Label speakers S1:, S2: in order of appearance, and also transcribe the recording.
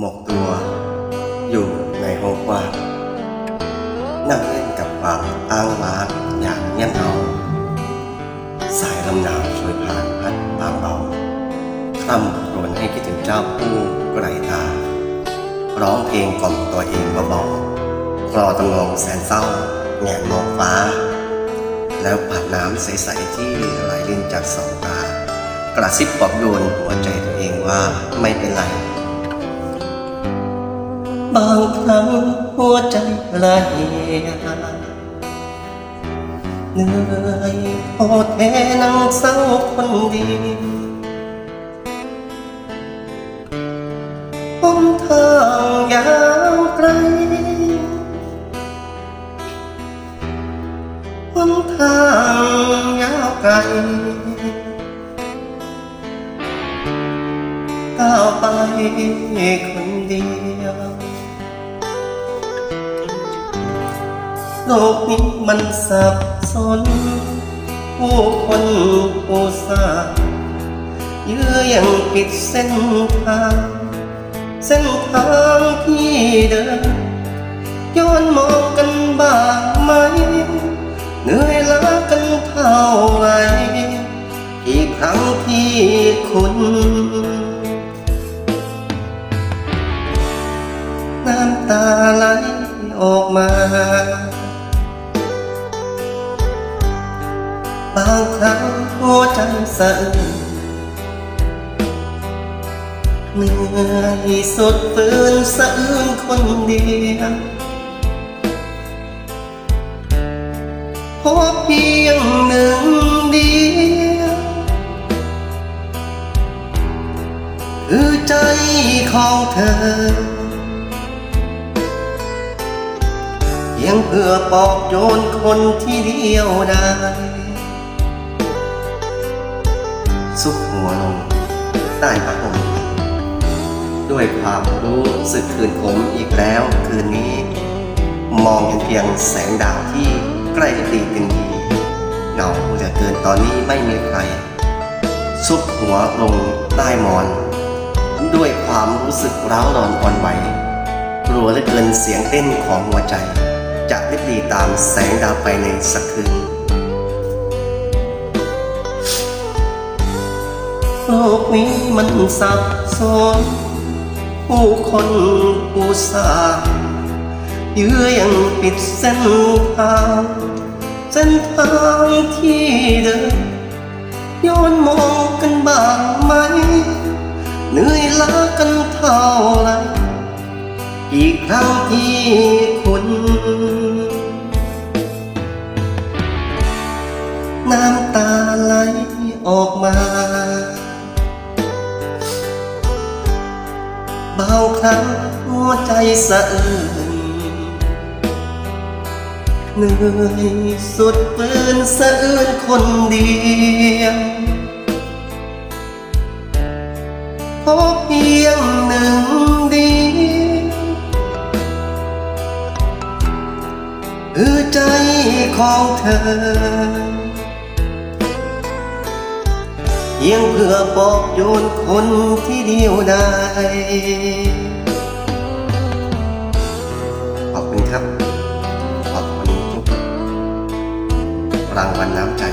S1: หมกตัว อยู่ในห้องกว้างนั่งเล่นกับความอ้างว้างอย่างเงียบเหงาสายลมหนาวช่วยผ่านพัดบางเบาคร่ำครวญให้คิดถึงเจ้าผู้ไกลตา ร้องเพลงกล่อมตัวเองเบาๆคลอตำนองแสนเศร้าแงนมองฟ้า แล้วผัดน้ำใสๆที่ไหลลินจากสองตากระซิบปลอบโยนหัวใจตัวเองว่าไม่เป็นไร บางครั้งหัวใจละเหี่ยเหนื่อยพอแท้นั่งเศร้าคนเดียวหนทางยาวไกลหนทางยาวไกลก้าวไป โลกนี้มันสับสน ผู้คนผู้สร้าเยื่อยังปิดเส้นทาง เส้นทางที่เดินย้อนมองกันบ้างไหม เหนื่อยล้ากันเท่าไหรกี่ครั้งที่คุณน้ำตาไหลออกมาางครั้งหัวใจสะอื้นเหนื่อยสุดฝืนสะอื้นคนเดียวพบเพียงหนึ่งเดียวคือใจของเธอเพียงเพื่อปอบโยนคนที่เดียวได้ ซุกหัวลง ใต้ผ้าห่มด้วยความรู้สึกคืนผมอีกแล้วคืนนี้ มองเห็นเพียงแสงดาวที่ใกล้ตีเป็นดีเหงาเหลือเกินตอนนี้ไม่มีใคร ซุกหัวลงใต้หมอน ด้วยความรู้สึกร้าวรอนอ่อนไหวกลัวเหลือเกินเสียงเต้นของหัวใจ จะริบหรีตามแสงดาวไปในสักคืน โลกนี้มันสับสนผู้คนผู้สาเยื่อยังปิดเส้นทาง เส้นทางที่เดินย้อนมองกันบ้างไหม เหนื่อยล้ากันเท่าไรอีกครั้งที่ บาครั้งหัวใจสะอื้นเหนื่อยสุดปืนสะอื้นคนเดียวพบเพียงหนึ่งเดียวคือใจของเธอ เพียงเพื่อปอกโยนคนที่เดียวได้ขอบคุณครับ ขอบคุณทุกรางวัลน้ำใจ